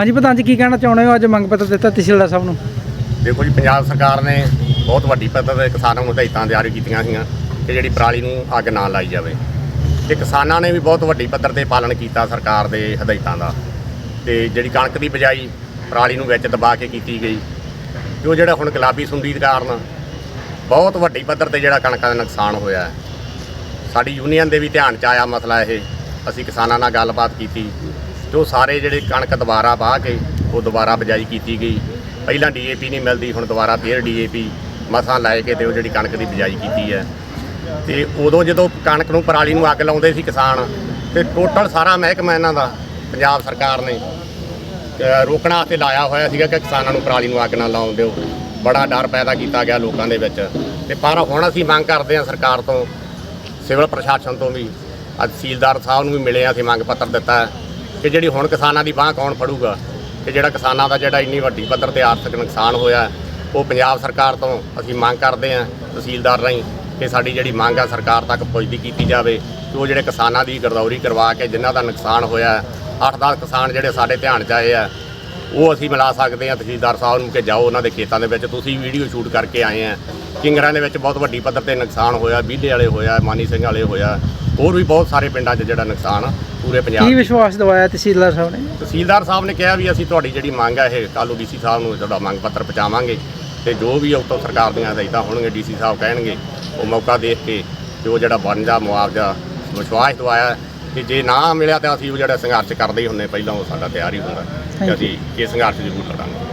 ਹਾਂਜੀ ਪ੍ਰਧਾਨ ਜੀ, ਕੀ ਕਹਿਣਾ ਚਾਹੁੰਦੇ ਹੋ? ਅੱਜ ਮੰਗ ਪੱਤਰ ਦਿੱਤਾ ਤਹਿਸੀਲਦਾਰ ਸਾਹਿਬ ਨੂੰ। ਦੇਖੋ ਜੀ, ਪੰਜਾਬ ਸਰਕਾਰ ਨੇ ਬਹੁਤ ਵੱਡੀ ਪੱਧਰ ਤੇ ਕਿਸਾਨਾਂ ਨੂੰ ਹਦਾਇਤਾਂ ਜਾਰੀ ਕੀਤੀਆਂ ਸੀਗੀਆਂ ਕਿ ਜਿਹੜੀ ਪਰਾਲੀ ਨੂੰ ਅੱਗ ਨਾ ਲਾਈ ਜਾਵੇ। ਤੇ ਕਿਸਾਨਾਂ ਨੇ ਵੀ ਬਹੁਤ ਵੱਡੀ ਪੱਧਰ ਤੇ ਪਾਲਣ ਕੀਤਾ ਸਰਕਾਰ ਦੇ ਹਦਾਇਤਾਂ ਦਾ। ਤੇ ਜਿਹੜੀ ਕਣਕ ਦੀ ਬਜਾਈ ਪਰਾਲੀ ਨੂੰ ਵਿੱਚ ਦਬਾ ਕੇ ਕੀਤੀ ਗਈ ਜੋ ਜਿਹੜਾ ਹੁਣ ਗੁਲਾਬੀ ਸੁੰਡੀ ਦੇ ਕਾਰਨ ਬਹੁਤ ਵੱਡੀ ਪੱਧਰ ਤੇ ਜਿਹੜਾ ਕਣਕਾਂ ਦਾ ਨੁਕਸਾਨ ਹੋਇਆ ਹੈ। ਸਾਡੀ ਯੂਨੀਅਨ ਦੇ ਵੀ ਧਿਆਨ ਚ ਆਇਆ ਮਸਲਾ ਇਹ। ਅਸੀਂ ਕਿਸਾਨਾਂ ਨਾਲ ਗੱਲਬਾਤ ਕੀਤੀ। ਜੋ ਸਾਰੇ ਜਿਹੜੇ ਕਣਕ ਦੁਬਾਰਾ ਵਾਹ ਕੇ ਉਹ ਦੁਬਾਰਾ ਬਜਾਈ ਕੀਤੀ ਗਈ। ਪਹਿਲਾਂ ਡੀਏਪੀ ਨਹੀਂ ਮਿਲਦੀ ਹੁਣ ਦੁਬਾਰਾ ਫੇਰ ਡੀਏਪੀ ਮਸਾਂ ਲੈ ਕੇ ਤੇ ਉਹ ਜਿਹੜੀ ਕਣਕ ਦੀ ਬਜਾਈ ਕੀਤੀ ਹੈ। ਤੇ ਉਦੋਂ ਜਦੋਂ ਕਣਕ ਨੂੰ ਪਰਾਲੀ ਨੂੰ ਅੱਗ ਲਾਉਂਦੇ ਸੀ ਕਿਸਾਨ ਤੇ ਟੋਟਲ ਸਾਰਾ ਮਹਿਕਮਾ ਇਹਨਾਂ ਦਾ ਪੰਜਾਬ ਸਰਕਾਰ ਨੇ ਅ, ਰੋਕਣ ਵਾਸਤੇ ਲਾਇਆ ਹੋਇਆ ਸੀਗਾ ਕਿ ਕਿਸਾਨਾਂ ਨੂੰ ਪਰਾਲੀ ਨੂੰ ਅੱਗ ਨਾ ਲਾਉਣ ਦਿਓ। ਬੜਾ ਡਰ ਪੈਦਾ ਕੀਤਾ ਗਿਆ ਲੋਕਾਂ ਦੇ ਵਿੱਚ। ਤੇ ਪਰ ਹੁਣ ਅਸੀਂ ਮੰਗ ਕਰਦੇ ਹਾਂ ਸਰਕਾਰ ਤੋਂ ਸਿਵਲ ਪ੍ਰਸ਼ਾਸਨ ਤੋਂ ਵੀ ਅੱਜ ਤਹਿਸੀਲਦਾਰ ਸਾਹਿਬ ਨੂੰ ਵੀ ਮਿਲੇ ਆ ਅਸੀਂ ਮੰਗ ਪੱਤਰ ਦਿੱਤਾ ਕਿ ਜਿਹੜੀ ਹੁਣ ਕਿਸਾਨਾਂ ਦੀ ਬਾਹ ਕੌਣ ਫੜੂਗਾ ਕਿ ਜਿਹੜਾ ਕਿਸਾਨਾਂ ਦਾ ਜਿਹੜਾ ਇੰਨੀ ਵੱਡੀ ਪੱਧਰ ਤੇ ਆਰਥਿਕ ਨੁਕਸਾਨ ਹੋਇਆ ਉਹ ਪੰਜਾਬ ਸਰਕਾਰ ਤੋਂ ਅਸੀਂ ਮੰਗ ਕਰਦੇ ਹਾਂ ਤਹਿਸੀਲਦਾਰ ਰਾਹੀਂ ਕਿ ਸਾਡੀ ਜਿਹੜੀ ਮੰਗ ਆ ਸਰਕਾਰ ਤੱਕ ਪਹੁੰਚਦੀ ਕੀਤੀ ਜਾਵੇ ਕਿ ਉਹ ਜਿਹੜੇ ਕਿਸਾਨਾਂ ਦੀ ਗਰਦੌਰੀ ਕਰਵਾ ਕੇ ਜਿਨ੍ਹਾਂ ਦਾ ਨੁਕਸਾਨ ਹੋਇਆ ਹੈ, ਅੱਠ 10 ਕਿਸਾਨ ਜਿਹੜੇ ਸਾਡੇ ਧਿਆਨ 'ਚ ਆਏ ਆ ਉਹ ਅਸੀਂ ਮਿਲਾ ਸਕਦੇ ਹਾਂ ਤਹਿਸੀਲਦਾਰ ਸਾਹਿਬ ਨੂੰ ਕਿ ਜਾਓ ਉਹਨਾਂ ਦੇ ਖੇਤਾਂ ਦੇ ਵਿੱਚ ਤੁਸੀਂ ਵੀਡੀਓ ਸ਼ੂਟ ਕਰਕੇ ਆਏ ਆ। ਕਿੰਗਰਾਂ ਦੇ ਵਿੱਚ ਬਹੁਤ ਵੱਡੀ ਪੱਧਰ ਤੇ ਨੁਕਸਾਨ ਹੋਇਆ ਬੀਲੇ ਵਾਲੇ ਹੋਇਆ ਮਾਨੀ ਸਿੰਘ ਵਾਲੇ ਹੋਇਆ ਹੋਰ ਵੀ ਬਹੁਤ ਸਾਰੇ ਪਿੰਡਾਂ 'ਚ ਜਿਹੜਾ ਨੁਕਸਾਨ ਆ, ਪੂਰੇ ਪੰਜਾਬ ਕੀ। ਵਿਸ਼ਵਾਸ ਦਵਾਇਆ ਤਹਿਸੀਲਦਾਰ ਸਾਹਿਬ ਨੇ? ਤਹਿਸੀਲਦਾਰ ਸਾਹਿਬ ਨੇ ਕਿਹਾ ਵੀ ਅਸੀਂ ਤੁਹਾਡੀ ਜਿਹੜੀ ਮੰਗ ਹੈ ਇਹ ਕੱਲ੍ਹ ਡੀਸੀ ਸਾਹਿਬ ਨੂੰ ਤੁਹਾਡਾ ਮੰਗ ਪੱਤਰ ਪਹੁੰਚਾਵਾਂਗੇ ਤੇ ਜੋ ਵੀ ਉੱਤੋਂ ਸਰਕਾਰ ਦੀਆਂ ਹਦਾਇਤਾਂ ਹੋਣਗੇ ਡੀਸੀ ਸਾਹਿਬ ਕਹਿਣਗੇ ਉਹ ਮੌਕਾ ਦੇਖ ਕੇ ਜੋ ਜਿਹੜਾ ਬਣਦਾ ਮੁਆਵਜ਼ਾ ਵਿਸ਼ਵਾਸ ਦਵਾਇਆ ਕਿ ਜੇ ਨਾ ਮਿਲਿਆ ਤਾਂ ਅਸੀਂ ਉਹ ਜਿਹੜਾ ਸੰਘਰਸ਼ ਕਰਦੇ ਹੀ ਹੁੰਨੇ ਪਹਿਲਾਂ ਉਹ ਸਾਡਾ ਤਿਆਰ ਹੀ ਹੁੰਦਾ ਕਿ ਅਸੀਂ ਇਹ ਸੰਘਰਸ਼ ਜ਼ਰੂਰ ਲੜਾਂਗੇ।